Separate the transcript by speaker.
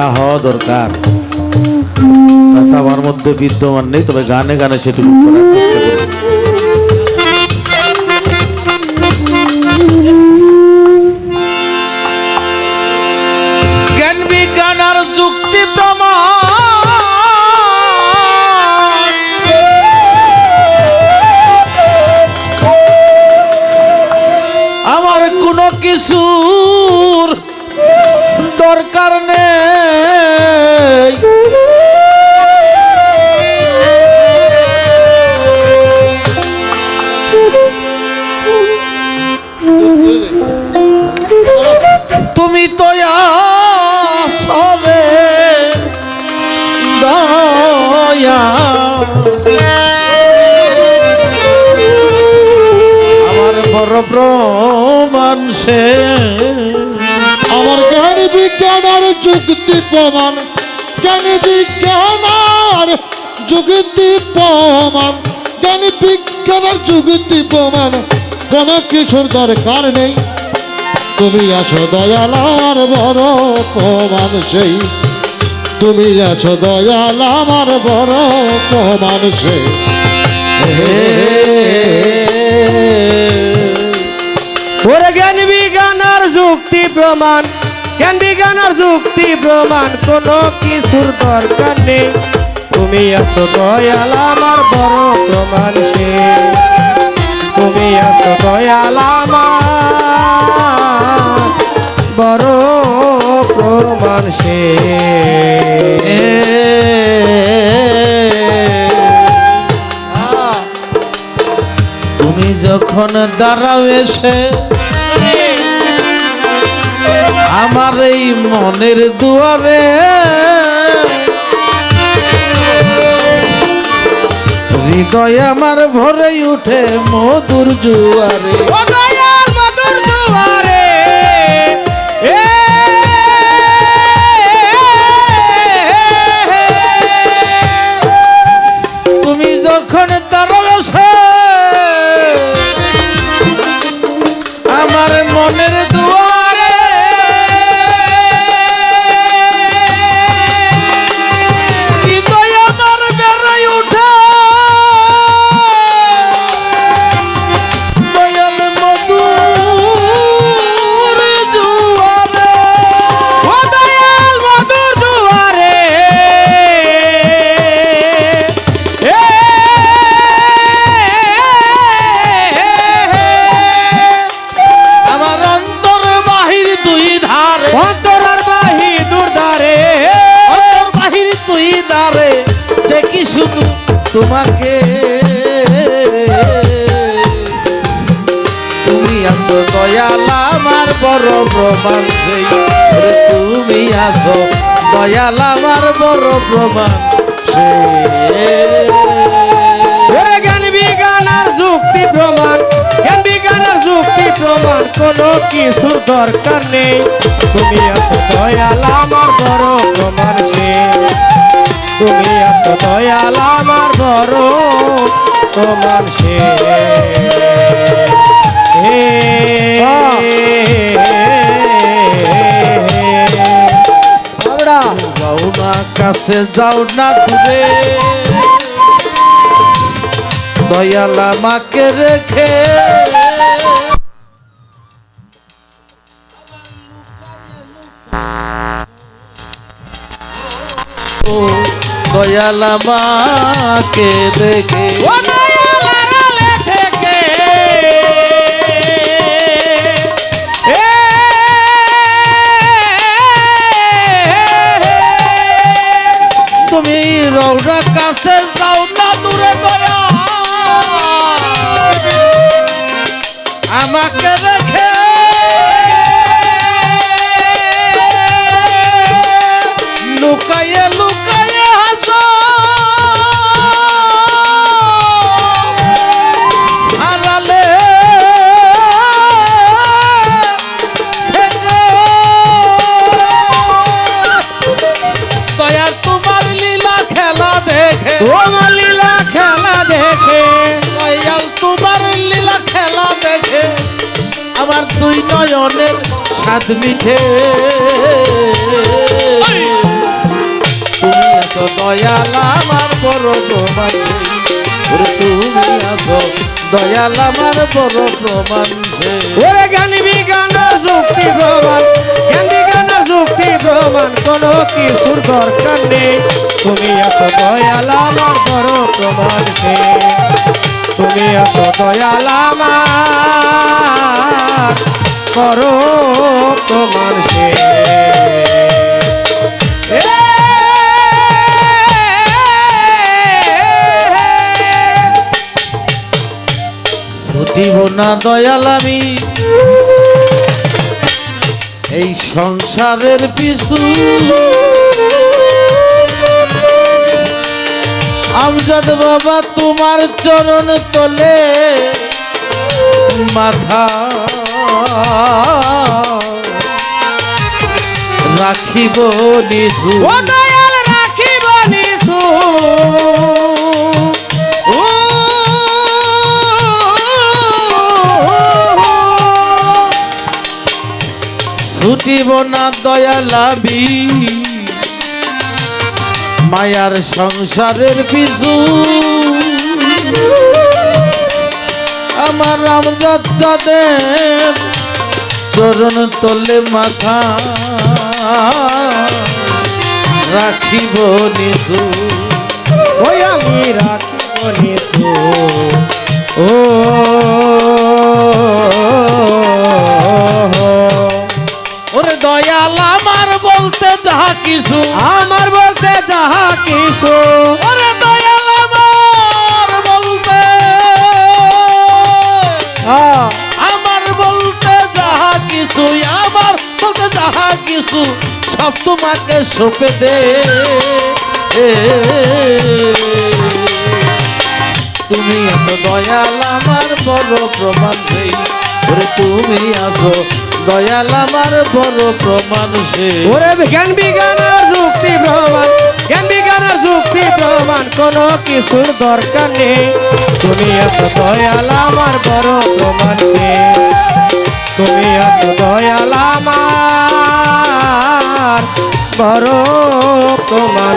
Speaker 1: যা হওয়া দরকার আমার মধ্যে বিদ্যমান নেই, তবে গানে গানে সেটুকু করার আর প্রমাণ। আমার কোনো কিছুর দরকার নেই। আমার প্রমাণ সে।
Speaker 2: আমার জ্ঞান বিজ্ঞান আর যুক্তি প্রমাণ। জ্ঞান বিজ্ঞান আর যুক্তি প্রমাণ। জ্ঞান বিজ্ঞান আর যুক্তি প্রমাণ। কোনো কিছুর দরকার নেই। তুমি আছো দয়াল আমার বড় প্রমাণ সেই। তুমি আছো দয়াল আমার বড় প্রমাণ সেই।
Speaker 3: ওরে জ্ঞান বিজ্ঞান আর যুক্তি প্রমাণ, জ্ঞান বিজ্ঞান আর যুক্তি প্রমাণ, কোনো কিছুর দরকার নেই। তুমি আছো দয়াল, আমার বড় প্রমাণ সে। তুমি আছো দয়াল, আমার বড় প্রমাণ সে।
Speaker 1: তুমি যখন দাঁড়াও এসে আমার এই মনের দুয়ারে হৃদয় আমার ভরে উঠে মধুর জুয়ারে। তোমাকে। তুমি আছো দয়াল আমার বড় প্রমাণ তুমি আছো দয়াল আমার বড় প্রমাণ
Speaker 3: জ্ঞান বিজ্ঞান যুক্তি জ্ঞান কোনো দরকার নেই। তুমি আছো দয়াল আমার বড় প্রমাণ তুমি আছো দয়াল আমার বড় প্রমাণ সে।
Speaker 1: যাও না কাছে যাও না দূরে দয়াল আমাকে রেখে। ও দয়াল
Speaker 3: থেকে এ
Speaker 1: তুমি রৌরা কাছে যাও না দূরে দয়া আমাকে
Speaker 3: ও লীলা খেলা দেখে।
Speaker 1: দয়াল তোমার লীলা খেলা দেখে আমার দুই নয়নের স্বাদ মিঠে। তুমি এত দয়াল আমার বড় প্রমাণ। তুমি এত দয়াল আমার বড় প্রমাণ
Speaker 3: ওরে গানবি গান যুক্তি প্রমাণ গান যুক্তি প্রমাণ কোনো কিছুর দরকার নেই। তুমি আছো দয়াল আমার বড় প্রমাণ সে। তুমি আছো দয়াল আমার বড় প্রমাণ সে।
Speaker 1: ছুটিব না দয়াল আমি। এই সংসারের পিছু আমজাদ বাবা তোমার চরণ তলে মাথা রাখিব
Speaker 3: ও দয়াল রাখিব ও
Speaker 1: ছুটিব না দয়ালাবি মায়ার সংসারের পিছু। আমার রামজাত চাঁদের চরণ তলে মাথা। রাখিব নিছু
Speaker 3: ওই আমি রাখিব নিছু ও।
Speaker 1: ওরে দয়াল, আমার বলতে যাহা কিছু
Speaker 3: আমার
Speaker 1: ওরে দয়াল আমার বলতে। আমার বলতে যাহা কিছু আমার বলতে যাহা কিছু সব তোমাকে সঁপে দে। তুমি আছো দয়াল আমার বড় প্রমাণ সেই। ওরে তুমি আছো দয়াল আমার বড় প্রমাণ সে
Speaker 3: ওরে জ্ঞান বিজ্ঞানের যুক্তি প্রমাণ। জ্ঞান বিজ্ঞানের যুক্তি প্রমাণ, কোনো কিছুর দরকার নেই। তুমি এত দয়াল আমার বড় প্রমাণ তুমি এত দয়াল আমার বড় প্রমাণ